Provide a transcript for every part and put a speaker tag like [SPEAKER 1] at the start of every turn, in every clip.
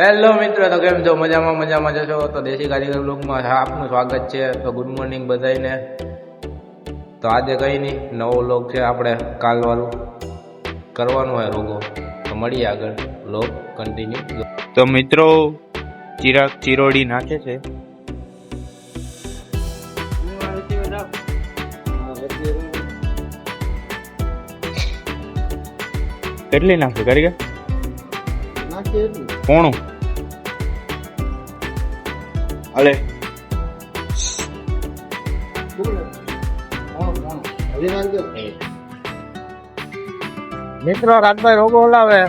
[SPEAKER 1] Hello મિત્રો, તો કેમ છો? મજામાં મજામાં જશો? તો દેશી કારીગર બ્લોગમાં આપનું સ્વાગત છે. તો ગુડ મોર્નિંગ બધાને તો આજે કઈ નહીં, નવો લોક છે આપણે કાલવાળું. કરવાનું હોય રોગો. તો મળીએ આગળ. લોક કન્ટિન્યુ
[SPEAKER 2] તો મિત્રો, ચિરાગ ચિરોડી નાખે છે. કેટલી નાખે કારીગર? કોણું? અલે.
[SPEAKER 1] મિત્રો રાજભાઈ રોગો ઓલાવે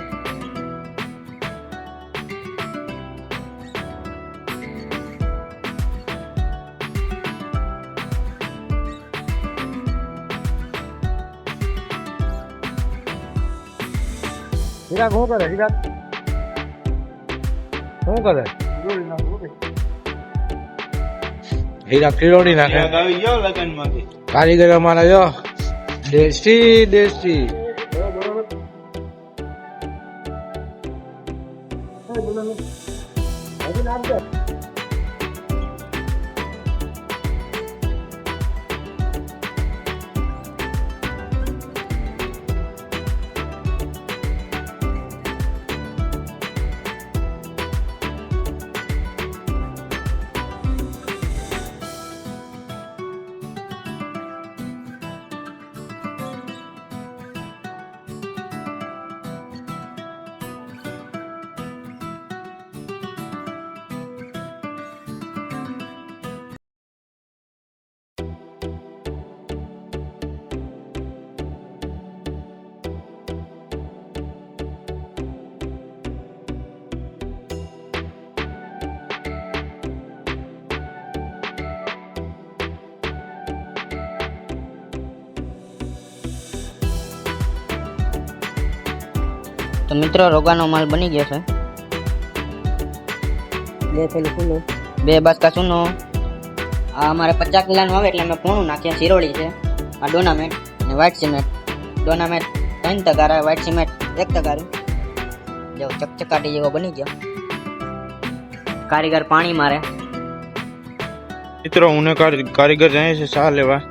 [SPEAKER 1] હીરાક શું કરે? હીરાક? શું કરે? હીરા ખીરોડી નાખે.
[SPEAKER 2] આવી ગયો લગનમાંથી
[SPEAKER 1] કારીગર અમારા જો. દેશી દેશી.
[SPEAKER 3] તો મિત્રો રોગાનો માલ બની ગયો છે. બે થેલી ફૂલો. બે બાસકા સૂનો આ અમારે પચાસ કિલાનું આવે એટલે અમે પૂણું નાખ્યા શિરોળી છે આ ડોનામેટ ને વ્હાઇટ સિમેન્ટ. ડોનામેટ ત્રણ તગારા વ્હાઇટ સિમેન્ટ એક તગારું. જેવો ચકચકાટી જેવો બની ગયો. કારીગર પાણી મારે.
[SPEAKER 2] મિત્રો હું કારીગર જાય છે ચા લેવા.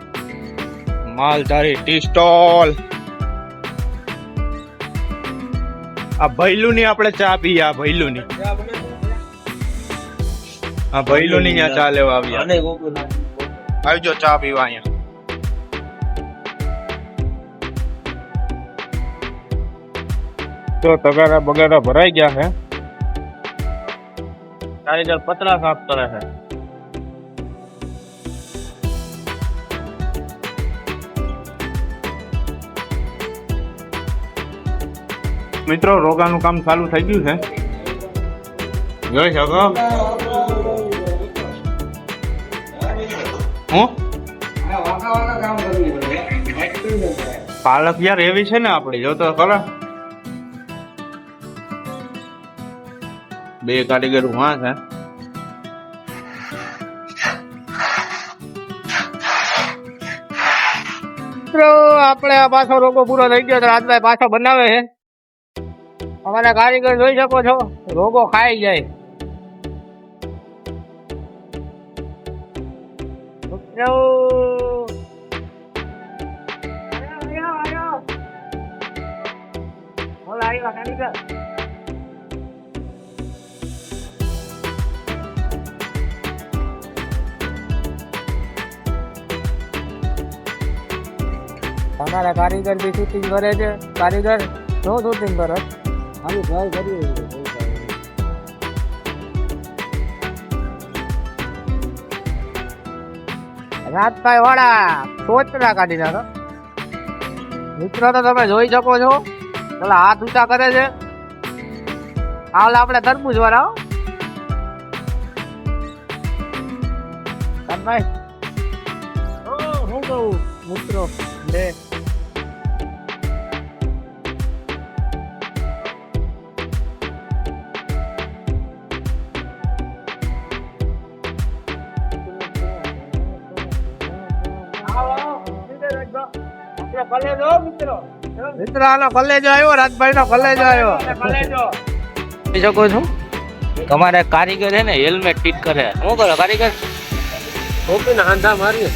[SPEAKER 2] માલધારી ટી સ્ટોલ આ ભૈલું ની આપણે ચા પીએ આ ભૈલું ની આ ભૈલું ની ચા લેવા આવ્યા. આવજો ચા પીવા અહીંયા. તો તગારા બગારા ભરાઈ ગયા છે કારીગર પતરા સાફ કરે છે. મિત્રો, રોગાનું કામ ચાલુ થઈ ગયું છે. જોઈ શકો? હું? પાલક યાર એવી છે ને આપણી, જો તો ખરા. બે કારીગર હા છે.
[SPEAKER 1] આપણે આ પાછો રોગો પૂરો થઈ ગયો તો રાજભાઈ પાછો બનાવે છે. અમારા કારીગર જોઈ શકો છો, રોગો ખાઈ જાય. આવ્યા કારીગર. બી શૂટિંગ કરે છે. કારીગર શું શૂટિંગ કરો. અમે ઘર કરીએ. રાજભાઈ વાળા સોચના કાઢી નાખો. મિત્રો તો તમે જોઈ શકો છો પેલા હાથ ઊંચા કરે છે. હાલ આપણે તરબૂજ વાળા હો. હું કહું મિત્રો લે મિત્ર આનો કલેજો આવ્યો રાજભાઈ નો કલેજો આવ્યો શકો છો? તમારે કારીગર છે ને હેલ્મેટ ફિટ કરે. શું કરો કારીગર?
[SPEAKER 4] કોપીને હાંધા મારી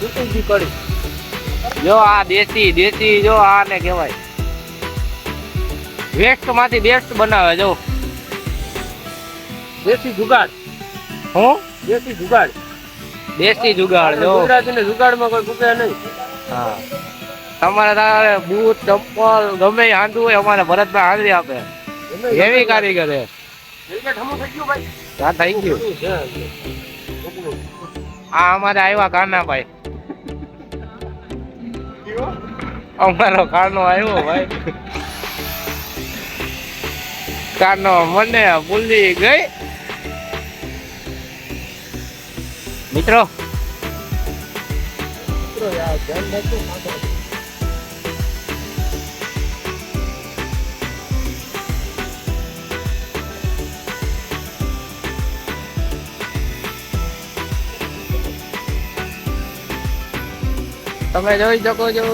[SPEAKER 4] તૂટી
[SPEAKER 1] જો આ દેશી દેશી જો આને કહેવાય. વેસ્ટમાંથી બેસ્ટ બનાવે જો.
[SPEAKER 4] દેશી જુગાડ.
[SPEAKER 1] હું?
[SPEAKER 4] દેશી જુગાડ.
[SPEAKER 1] દેશી જુગાડ જો.
[SPEAKER 4] ગુજરાતીને જુગાડમાં કોઈ કૂપે નહીં.
[SPEAKER 1] હા. તમારે તારે બૂટ ચંપલ ગમે એ હાંધવું હોય અમારે ભરતભાઈ હાંધી આપે. એવી કારીગર છે હા થઈ ગયું. આ અમારે આવ્યા કાનાભાઈ અમારો કાનો આવ્યો ભાઈ. કાનો મને ભૂલી ગઈ. મિત્રો. તમે જોઈ શકો છો.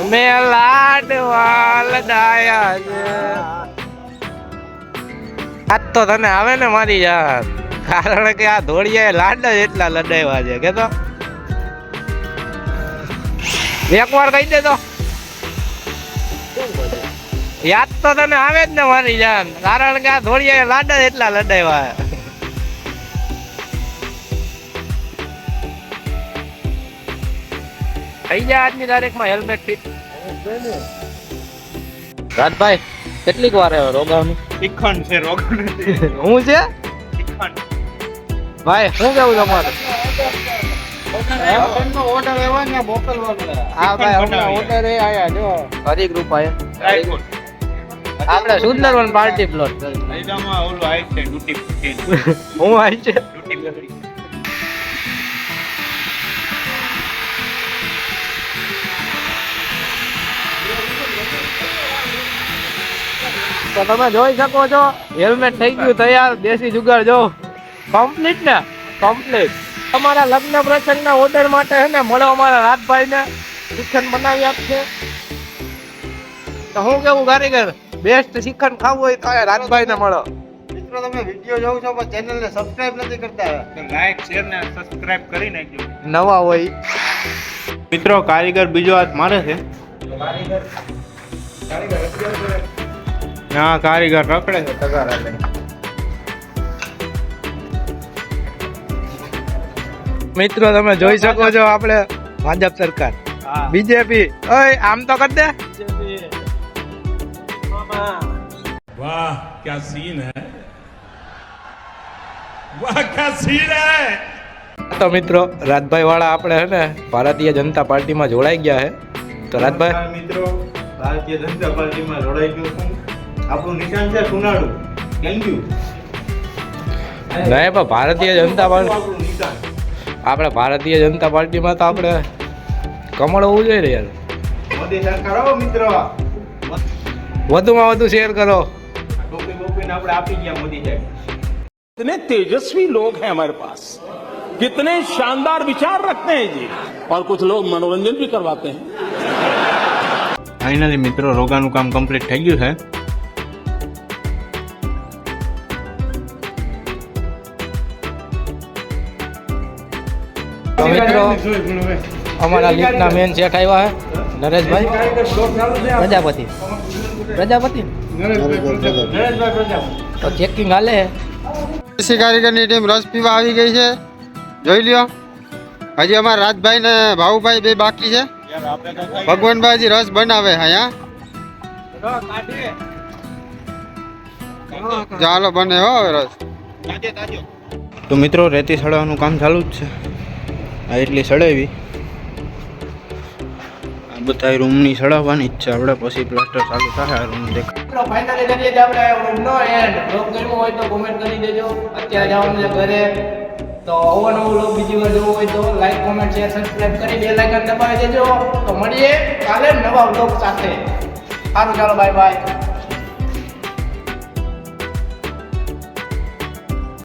[SPEAKER 1] અમે લાડવા લડાયા છે. આજ તો તને આવે ને મારી યાર કારણ કે આ ધોળિયા લાડ જ એટલા લડાવ્યા છે. કે તો એક વાર કહી દે તો યાદ તો તને આવે જ ને મારી જાન કારણ કે આ ધોળિયા લાડ જ એટલા લડાવ્યા. થઈ ગયા આજની તારીખમાં હેલ્મેટ ફિટ રાજભાઈ કેટલીક વાર આવ્યો રોગાવની?
[SPEAKER 2] છે રોગ નથી
[SPEAKER 1] હું છે? ભાઈ શું કેવું તમારે? આપણે સુંદરવન પાર્ટી પ્લોટ હું આવી છે? તો તમે જોઈ શકો છો હેલ્મેટ થઈ ગયું તૈયાર દેશી જુગાડ જો. કમ્પ્લીટ ને? કમ્પ્લીટ તમારા લગ્ન પ્રસંગના ઓર્ડર માટે હે ને મળો અમારા રાજભાઈ ને શ્રીખંડ બનાવી આપશે. તો હું કેવું કારીગર? બેસ્ટ શિખંડ ખાવું હોય તો અહીંયા રાજભાઈ ને મળો.
[SPEAKER 4] મિત્રો તમે વીડિયો જોઉં છો પણ ચેનલ ને સબસ્ક્રાઇબ નથી કરતા.
[SPEAKER 2] તો લાઈક શેર ને સબસ્ક્રાઇબ કરી નાખજો.
[SPEAKER 1] નવા હોય.
[SPEAKER 2] મિત્રો કારીગર બીજો હાથ મારે છે. હા કારીગર રખડે છે તગારા
[SPEAKER 1] મિત્રો તમે જોઈ શકો છો આપણે ભાજપ સરકાર. બીજેપી. ઓય આમ તો કર દે.
[SPEAKER 5] વાહ ક્યા સીન હે? વાહ ક્યા સીન હે?
[SPEAKER 1] તો મિત્રો રાજભાઈ વાળા આપણે હે ને ભારતીય જનતા પાર્ટીમાં જોડાઈ ગયા છે તો રાજભાઈ?
[SPEAKER 2] મિત્રો ભારતીય જનતા પાર્ટીમાં જોડાઈ ગયો છું. આપણું નિશાન છે સુનાળુ થેન્ક યુ
[SPEAKER 1] નહીં પણ ભારતીય જનતા પાર્ટી
[SPEAKER 2] આપણું નિશાન
[SPEAKER 1] આપણે ભારતીય જનતા પાર્ટીમાં તો આપણે કમળ હોવું જોઈએ ને યાર
[SPEAKER 2] મોદી સરકાર આવો મિત્રો
[SPEAKER 1] વધુમાં વધુ શેર કરો
[SPEAKER 2] ટોપી બોપીને આપણે આપી ગયા મોદી સાહેબ
[SPEAKER 5] कितने तेजस्वी लोग हैं हमारे पास कितने शानदार विचार रखते हैं जी और कुछ लोग मनोरंजन भी करवाते हैं
[SPEAKER 2] ફાઇનલી મિત્રો રોગાનું કામ કમ્પ્લીટ થઈ ગયું છે
[SPEAKER 1] તો મિત્રો અમારા લીગના મેન શેઠ આવ્યા છે? નરેશભાઈ પ્રજાપતિ. પ્રજાપતિ. તો ચેકિંગ હાલે છે
[SPEAKER 4] દેશી કારીગરની ટીમ રસ પીવા આવી ગઈ છે. જોઈ લ્યો. હજી અમારા રાજભાઈ ને ભાવુભાઈ બે બાકી છે. ભગવાનભાઈ હજી રસ બનાવે અહીંયા. ચાલો બને હો રસ.
[SPEAKER 2] તો મિત્રો રેતી સળવાનું કામ ચાલુ જ છે. આ એટલી સડાવી. આ બધા રૂમની સડાવવાની જ છે. આપણે પછી પ્લાસ્ટર ચાલુ થાય, આ રૂમ દેખ
[SPEAKER 1] ફાઇનલી કરીએ છીએ આપણે એન્ડ બ્લોગ ગમ્યો હોય તો કોમેન્ટ કરી દેજો. અત્યારે જવાનું ઘરે. તો આવો નવો બ્લોગ બીજી વાર જોવો હોય તો લાઈક કોમેન્ટ શેર સબસ્ક્રાઇબ કરી બે લાઇકન દબાવી દેજો. તો મળીએ કાલે નવા બ્લોગ સાથે. સારું, ચાલો બાય બાય